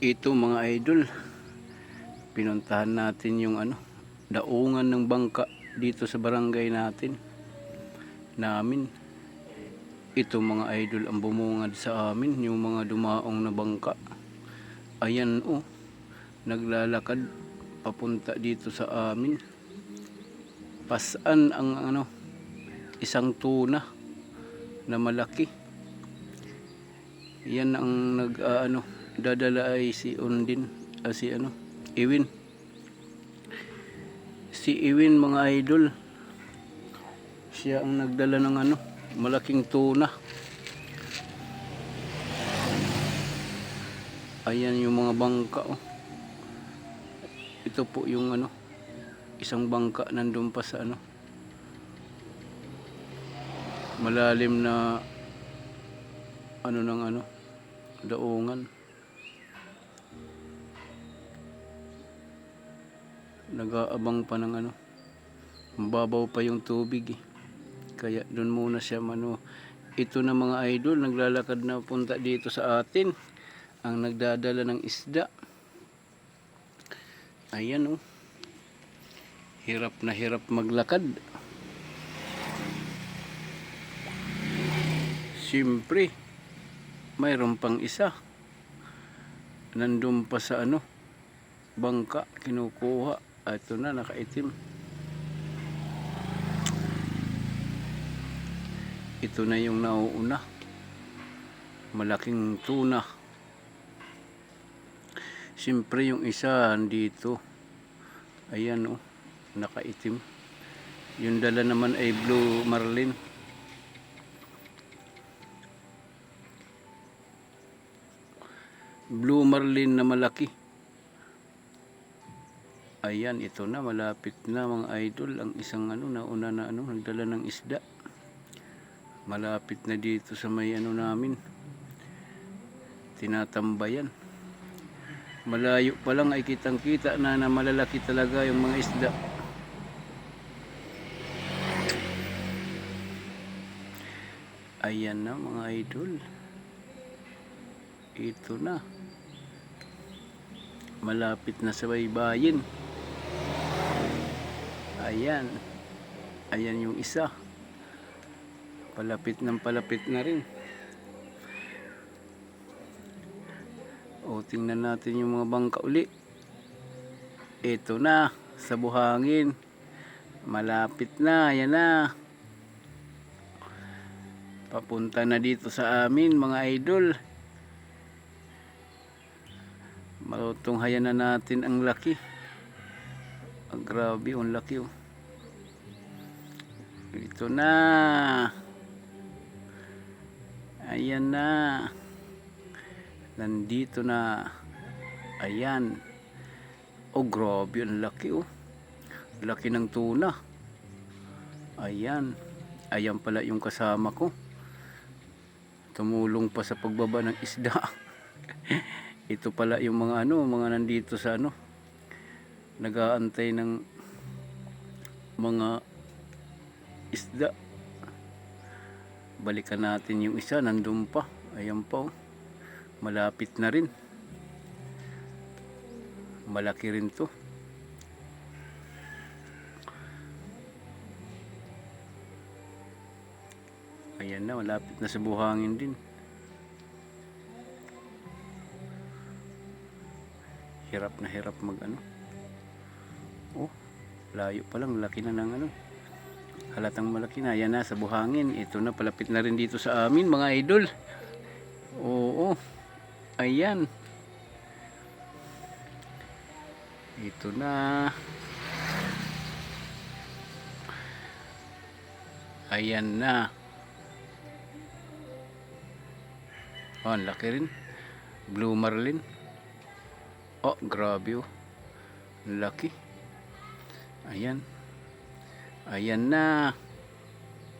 Ito mga idol, pinuntahan natin yung ano, daungan ng bangka dito sa barangay natin. Namin. Ito mga idol ang bumungad sa amin, yung mga dumaong na bangka. Ayan oh, naglalakad papunta dito sa amin. Pasan ang ano, isang tuna na malaki. Yan ang nag ah, ano, dadala ay si Undin, ah, si ano, Iwin. Si Iwin mga idol. Siya ang nagdala ng ano, malaking tuna. Ayan yung mga bangka oh. Ito po yung ano, isang bangka nandun pa sa ano, malalim na ano ng ano, daungan. Nag-aabang pa ng ano, mababaw pa yung tubig eh. Kaya doon muna siya mano. Ito na mga idol, naglalakad na punta dito sa atin. Ang nagdadala ng isda. Ayan oh. Hirap na hirap maglakad. Siyempre, mayroon pang isa. Nandun pa sa ano, bangka, kinukuha. Ah, Ito na, nakaitim. Ito na yung nauuna. Malaking tuna. Siyempre yung isa dito. Ayan oh, nakaitim. Yung dala naman ay blue marlin. Blue marlin na malaki. Ayan, ito na, malapit na mga idol. Ang isang ano, nauna na ano, nagdala ng isda. Malapit na dito sa may ano namin. Tinatambayan. Malayo pa lang ay kitang kita na, na malalaki talaga yung mga isda. Ayan na mga idol. Ito na. Malapit na sa baybayin. Ayan. Ayan yung isa. Palapit ng palapit na rin. O tingnan natin yung mga bangka uli. Ito na. Sa buhangin. Malapit na. Ayan na. Papunta na dito sa amin mga idol. Malutunghayan na natin ang laki. Ah, grabe, ang laki oh. Ito na. Ayan na. Nandito na. Ayan. Oh, grabe, ang laki oh. Laki ng tuna. Ayan. Ayan pala yung kasama ko. Tumulong pa sa pagbaba ng isda. Ito pala yung mga ano, mga nandito sa ano. Nag-aantay ng mga isda. Balikan natin yung isa, nandun pa. Ayan pa oh. Malapit na rin. Malaki rin to. Ayan na, malapit na sa buhangin din. Hirap na hirap mag ano. Oh, layo pa lang, laki na ng ano. Halatang malaki na. Ayan na, sa buhangin. Ito na, palapit na rin dito sa amin, mga idol. Oo, ayan. Ito na. Ayan na. Oh, ang laki rin. Blue marlin. Oh, grabe oh. Laki. Ayan. Ayan na.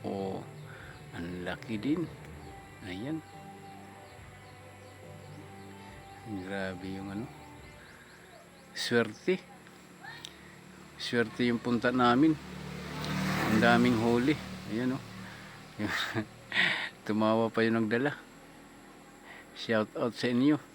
Oh, ang laki din. Ayan. Grabe yung ano. Swerte. Swerte yung punta namin. Ang daming huli. Ayan oh. Tumawa pa yung nagdala. Shout out sa inyo.